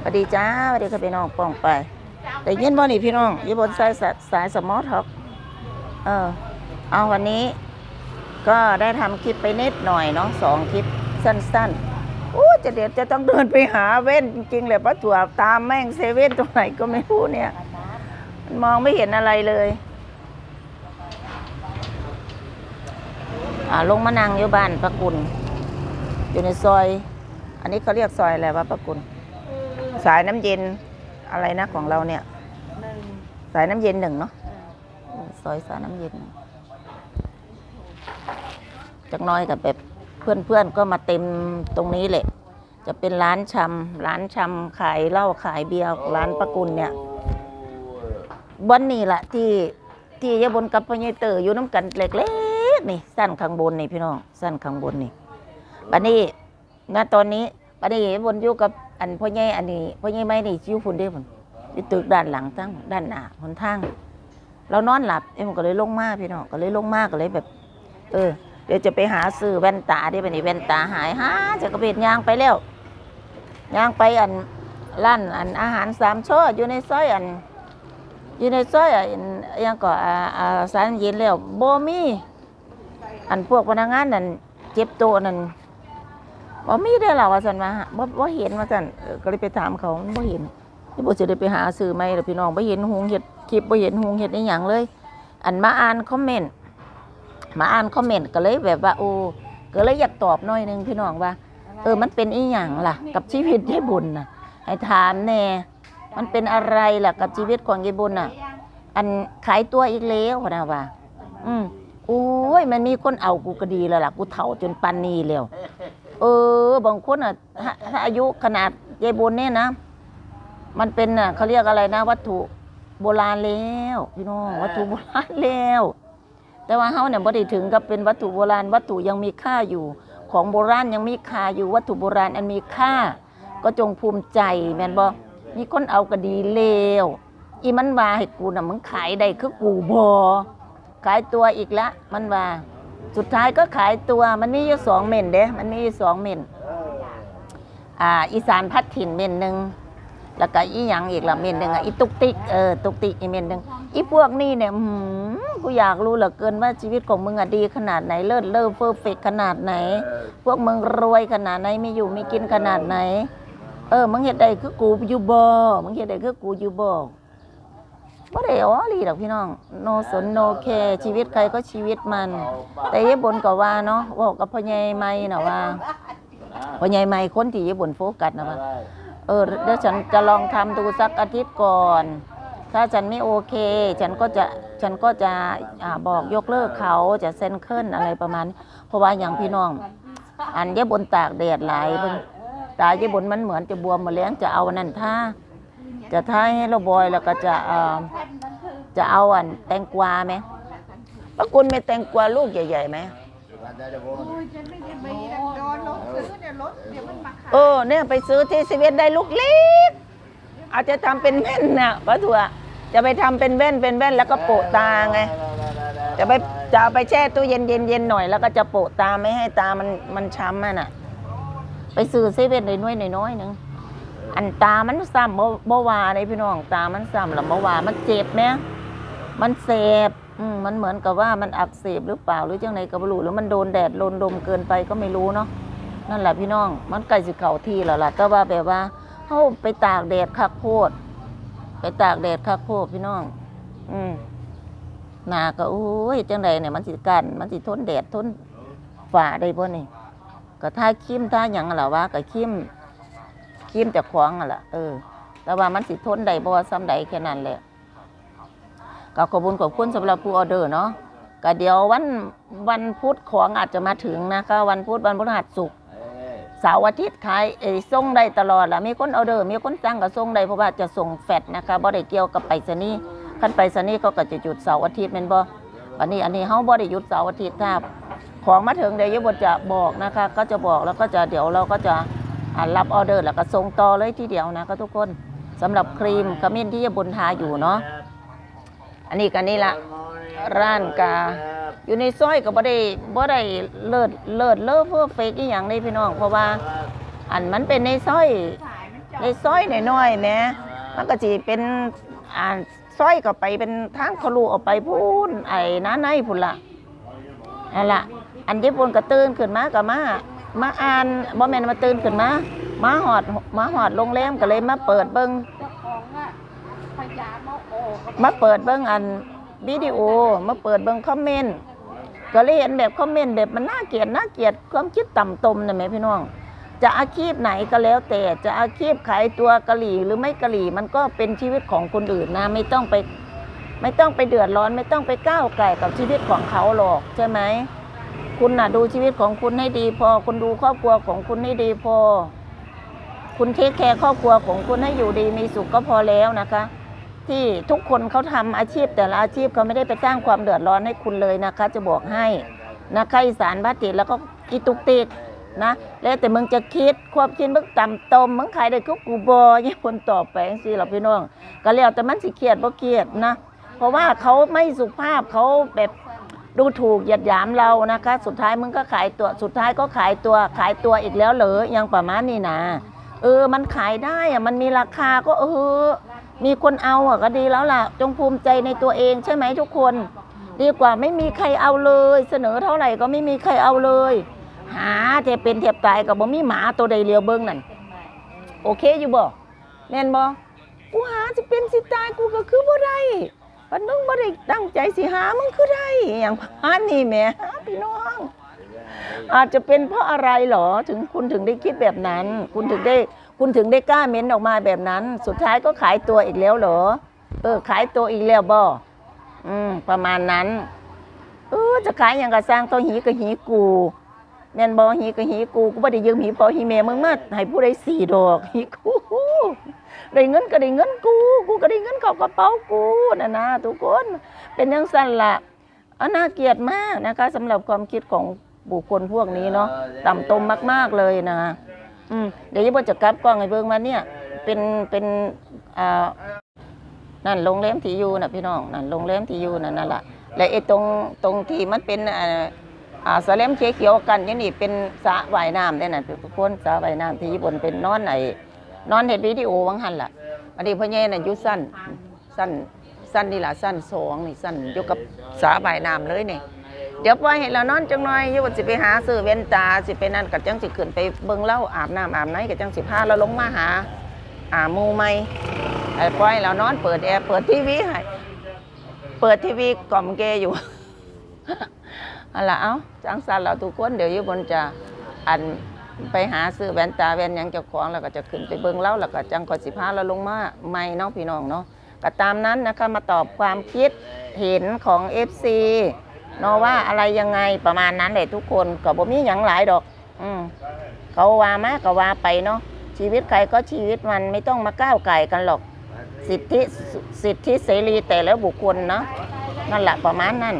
สวัสดีจ้าสวัสดีค่ะพี่น้องป้องไป แต่ยินบ่นี่พี่น้องอยู่บนสายสสายสมอท็อกเออ เอาวันนี้ ก็ได้ทำคลิปไปนิดหน่อยเนาะสองคลิปสั้นๆโอ้จะเดี๋ยวจะต้องเดินไปหาเว้นจริงๆเลยป้าถั่วตามแม่งเซเว่นตรงไหนก็ไม่รู้เนี่ยมันมองไม่เห็นอะไรเลยอ่าลงมานั่งอยู่บ้านประกุลอยู่ในซอย อันนี้เขาเรียกซอยอะไรวะประกุล สายน้ำเย็นอะไรนะของเราเนี่ย หนึ่งสายน้ำเย็นหนึ่งเนาะซอยสายน้ำเย็นจากหน้อยกับแบบเพื่อนๆก็มาเต็มตรงนี้แหละ จะเป็นร้านชำร้านชำขายเหล้าขายเบียร์ร้านปะกุลเนี่ยบนนี่แหละที่ที่ยายบนกับพญายเตออยู่น้ำกันเล็กๆนี่สั้นข้างบนนี่พี่น้องสั้นข้างบนนี่บัดนี้ณตอนนี้ บัดนี้บนอยู่กับอันพ่อใหญ่อันนี้พ่อใหญ่ไม่นี่อยู่พุ่นเด้พุ่นอยู่ตึกด้านหลังทั้งด้านหน้าหนทางเรานอนหลับเอ็มก็เลยลงมาพี่น้องก็เลยลงมาก็เลยแบบ เออ เดี๋ยวจะไปหาซื้อแว่นตาได้ปนี่แว่นตาหายหาจะกระเบ็ดยางไปแล้วยางไปอันร้านอันอาหารสามช่ออยู่ในซอยอัน อยู่ในซอยอันยังก็อ่าอ่าสารเย็นแล้วโบมีอันพวกพนักงานนั่นเจ็บตัวนั่น บ่มีได้อหรอว่าซั่นว่าบ่บ่เห็นว่าซั่นเออก็เลยไปถามเขาบ่เห็นที่บ่สิได้ไปหาซื้อไหมล่ะพี่น้องบ่เห็นหงเฮ็ดคลิปบ่เห็นหงเฮ็ดอีหยังเลย อันมาอ่านคอมเมนต์มาอ่านคอมเมนต์ก็เลยแบบว่าโอ้ก็เลยอยากตอบหน่อยหนึงพี่น้องว่า เออมันเป็นอีหยังล่ะ กับชีวิตยายบุญน่ะ ให้ถามแน่มันเป็นอะไรล่ะ กับชีวิตของยายบุญน่ะ อันขายตัวอีกแล้วพะนะว่า อืมโอ้ยมันมีคนเอากูก็ดีแล้วล่ะกูเฒ่าจนปันนี้แล้ว เออบางคนอะถ้าถ้าอายุขนาดยายบุญเนี่ยนะ มันเป็นอะเขาเรียกอะไรนะ วัตถุโบราณแล้วพี่น้องวัตถุโบราณแล้ว แต่ว่าเฮาเนี่ยบ่ได้ถึงกับเป็นวัตถุโบราณ วัตถุยังมีค่าอยู่ ของโบราณยังมีค่าอยู่วัตถุโบราณอันมีค่า ก็จงภูมิใจแม่นบ่มีคนเอาก็ดีแล้วอีมันว่าให้กูน่ะมึงขายได้คือกูบ่ขายตัวอีกละมันว่า สุดท้ายก็ขายตัวมันมีอยู่สองเม่นเด้มันมีอยู่สองเม่นอ่าอีสานพัดถิ่นเม่นหนึ่งแล้วก็อีหยังอีกละเม่นหนึ่งอะอีตุกติกเออตุกติกอีเม่นหนึ่งอีพวกนี้เนี่ยหือกูอยากรู้เหลือเกินว่าชีวิตของมึงอะดีขนาดไหนเลิศเลิศเพอร์เฟกขนาดไหน พวกมึงรวยขนาดไหนมีอยู่มีกินขนาดไหน เออมึงเฮ็ดได้คือกูอยู่บ่มึงเฮ็ดได้คือกูอยู่บ่ บ่ได้อ๋อลีดอกพี่น้อง โนสนโนแคร์ชีวิตใครก็ชีวิตมัน แต่ยายบนก็ว่าเนาะบอกกับพ่อใหญ่ใหม่น่ะว่าพ่อใหญ่ใหม่คนที่ยายบนโฟกัสนะว่าเออเดี๋ยวฉันจะลองทำดูสักอาทิตย์ก่อน ถ้าฉันไม่โอเค ฉันก็จะฉันก็จะอ่าบอกยกเลิกเขาจะเซ็นเคิลอะไรประมาณนี้เพราะว่าอย่างพี่น้อง อันยายบนตากแดดหลายเบิ่งตายายบนมันเหมือนจะบวมมาแล้วจะเอาอันนั่นท่า จะท่าให้เราบอยแล้วก็จะเอ่อจะเอาอันแตงกวาไหมปะคุณมีแตงกวาลูกใหญ่ๆไหมโอ้ยฉันไม่ได้ไปโดนรถซื้อเนี่ยรถเดี๋ยวมันมาขายเออเนี่ยไปซื้อที่ซีเว่นได้ลูกเล็กอาจจะทำเป็นแว่นน่ะป้าถั่วจะไปทำเป็นแว่นเป็นแว่นแล้วก็โปะตาไงจะไปจะเอาไปแช่ตู้เย็นเย็นเย็นหน่อยแล้วก็จะโปะตาไม่ให้ตามันมันช้ำอะน่ะ ไปซื้อเซเว่นน้อยๆน้อยๆหนึง อันตามันซ้ำเมื่อวานเลยพี่น้องตามันซ้ำแล้วเมื่อวานมันเจ็บเนี่ยมันเสบมันเหมือนกับว่ามันอักเสบหรือเปล่าหรือจังไงก็ไม่รู้หรือมันโดนแดดโดนลมเกินไปก็ไม่รู้เนาะนั่นแหละพี่น้อง มันใกล้สิเข่าที่แล้วล่ะแต่ว่าแบบว่าเขาไปตากแดดคักโพดไปตากแดดคักโพดพี่น้อง อืมหนาก็โอ้ยจังไดเนี่ยมันสิกันมันสิทนแดดทนฝ่าได้บ่นี่ก็ท่าคิมท่าหยังล่ะวะก็คิม คิมจากขวางอะล่ะเออ แต่ว่ามันสิทนได้บ่ซ้ำใดแค่นั้นแหละก็ขอบคุณขอบคุณสำหรับผู้ออเดอร์เนาะก็เดี๋ยววันวันพุธของอาจจะมาถึงนะคะ วันพุธวันพฤหัสศุกร์เสาร์อาทิตย์ขายเอ้ยส่งได้ตลอดล่ะมีคนออเดอร์ มีคนสั่งก็ส่งได้เพราะว่าจะส่งแฟดนะคะบ่ได้เกี่ยวกับไปรษณีย์ขั้นไปสนี่เขาก็จะหยุดเสาร์อาทิตย์แม่นบ่วันนี้อันนี้เฮาบ่ได้หยุดเสาร์อาทิตย์ถ้าของมาถึงเดี๋ยวยบจะบอกนะคะ ก็จะบอกแล้วก็จะเดี๋ยวเราก็จะ รับออเดอร์แล้วก็ส่งต่อเลยทีเดียวนะคะทุกคนสำหรับครีมขมิ้นที่ยบนทาอยู่เนาะอันนี้กันนี่ละร้านกา อยู่ในซอยก็บ่ได้บ่ได้เลิศเลิศเลอเพื่อเฟกอีหยังนี่พี่น้องเพราะว่า อันมันเป็นในซอยสายมันจได้ซอยน้อยๆแหมมันก็สิเป็นอ่าซอยก็ไปเป็นทางทะลุออกไปพูนไอ้น้าในพุ่นล่ะนั่นละอันญี่ปุ่นก็ตื่นขึ้นมาก็มา มาอ่านบ่แม่นมาตื่นขึ้นมา มาหอดมาหอดโรงแรมก็เลยมาเปิดเบิ่งเจ้าของอะพยามาโอ้มาเปิดเบิ่งอันวิดีโอ มาเปิดเบิ่งคอมเมนต์ก็เลยเห็นแบบคอมเมนต์แบบมันน่าเกลียดน่าเกลียดความคิดต่ำตมนะแม่พี่น้อง จะอาชีพไหนก็แล้วแต่จะอาชีพขายตัวกะหรี่หรือไม่กะหรี่มันก็เป็นชีวิตของคนอื่นนะ ไม่ต้องไป ไม่ต้องไปเดือดร้อน ไม่ต้องไปก้าวไก่กับชีวิตของเขาหรอกใช่ไหม คุณน่ะ ดูชีวิตของคุณให้ดีพอ คุณดูครอบครัวของคุณให้ดีพอ คุณเทคแคร์ครอบครัวของคุณให้อยู่ดีมีสุขก็พอแล้วนะคะ ที่ทุกคนเขาทำอาชีพแต่ละอาชีพเขาไม่ได้ไปสร้างความเดือดร้อนให้คุณเลยนะคะ จะบอกให้นะคะอีสานบ้านติดแล้วก็กิตุกติกนะแล้วแต่มึงจะคิดความคิดมึงต่ำตมมึงขายได้ก็กูบอยังคนตอบไปสิหรอพี่น้อง ก็แล้วแต่มันสิเครียดบ่เครียดนะ เพราะว่าเขาไม่สุภาพเขาแบบ ดูถูกหยียดหยามเรานะคะ สุดท้ายมึงก็ขายตัวสุดท้ายก็ขายตัวขายตัวอีกแล้วเหรอยังประมาณนี้นะเออ มันขายได้อะมันมีราคาก็เออ มีคนเอาอะก็ดีแล้วล่ะ จงภูมิใจในตัวเองใช่ไหมทุกคน ดีกว่าไม่มีใครเอาเลย เสนอเท่าไหร่ก็ไม่มีใครเอาเลย หาเทเป็นเทียบตายกับบ่มีหมาตัวใดเลียวเบิ้งนั่นโอเคอยู่บ่แม่นบ่กูหาสิเป็นสิตายกูก็คือบ่ได้ ปันมึงบ่ได้ตั้งใจสิหามึงคือได้อย่างพานนี่แม่พี่น้อง อาจจะเป็นเพราะอะไรเหรอถึงคุณถึงได้คิดแบบนั้น คุณถึงได้ คุณถึงได้กล้าเม้นออกมาแบบนั้น สุดท้ายก็ขายตัวอีกแล้วเหรอ เออ ขายตัวอีกแล้วบ่อืมประมาณนั้น เออจะขายอย่างกระสร้างตัวหีกับหีกู แม่นบ่หีกับหีกูกูบ่ได้ยืมหีพอหีแม่มึงมาให้ผู้ใดสี่ดอกหีกูได้เงินก็ได้เงินกู กูก็ได้เงินเข้ากระเป๋ากูนะนะทุกคนเป็นยังสั้นละอันน่าเกลียดมากนะคะสำหรับความคิดของบุคคลพวกนี้เนาะต่ำตมมาก ๆเลยนะอืมเดี๋ยวยี่บจะกลับกล้องให้เบิ่งมาเนี่ย เป็นเป็นอ่านั่นโรงแรมที่อยู่น่ะพี่น้องนั่นโรงแรมที่อยู่นั่นนั่นแหละและไอ้ตรงตรงที่มันเป็นอ่า อ่าสแลมเขียวๆกันอย่างนี่เป็นสระว่ายน้ำเนี่ยนะทุกคนสระว่ายน้ำที่ญี่ปุ่นเป็นนอนไอ้นอนเห็ดวิดีโอวังหันล่ะอันนี้พ่อใหญ่น่ะยุสั้นสั้นสั้นนี่ล่ะสั้นสองนี่สั้นอยู่กับสระว่ายน้ำเลยนี่เดี๋ยวปล่อยให้เรานอนจังหน่อยยู่ว่าสิไปหาซื้อเว้นตาสิไปนั่นก็จังสิขึ้นไปเบิ่งเล่าอาบน้ำอาบไหนก็จังสิพาเราลงมาหาอามูใหม่ไอ้ปล่อยเรานอนเปิดแอร์เปิดทีวีให้เปิดทีวีกล่อมเกอยู่ อันละเอ้าจังสันเราทุกคนเดี๋ยวยู่บนจะอันไปหาซื้อแว่นตาแว่นยังเจ้าของแล้วก็จะขึ้นไปเบิ่งเล่าแล้วก็จังก็สิพาเราลงมาใหม่เนาะพี่น้องเนาะก็ตามนั้นนะคะมาตอบความคิดเห็นของ FC เนาะว่าอะไรยังไงประมาณนั้นแหละทุกคนก็บ่มีหยังหลายดอก อืมเขาว่ามาก็ว่าไปเนาะชีวิตใครก็ชีวิตมันไม่ต้องมาก้าวไก่กันหรอก สิทธิสิทธิเสรีแต่และบุคคลเนาะนั่นแหละประมาณนั้น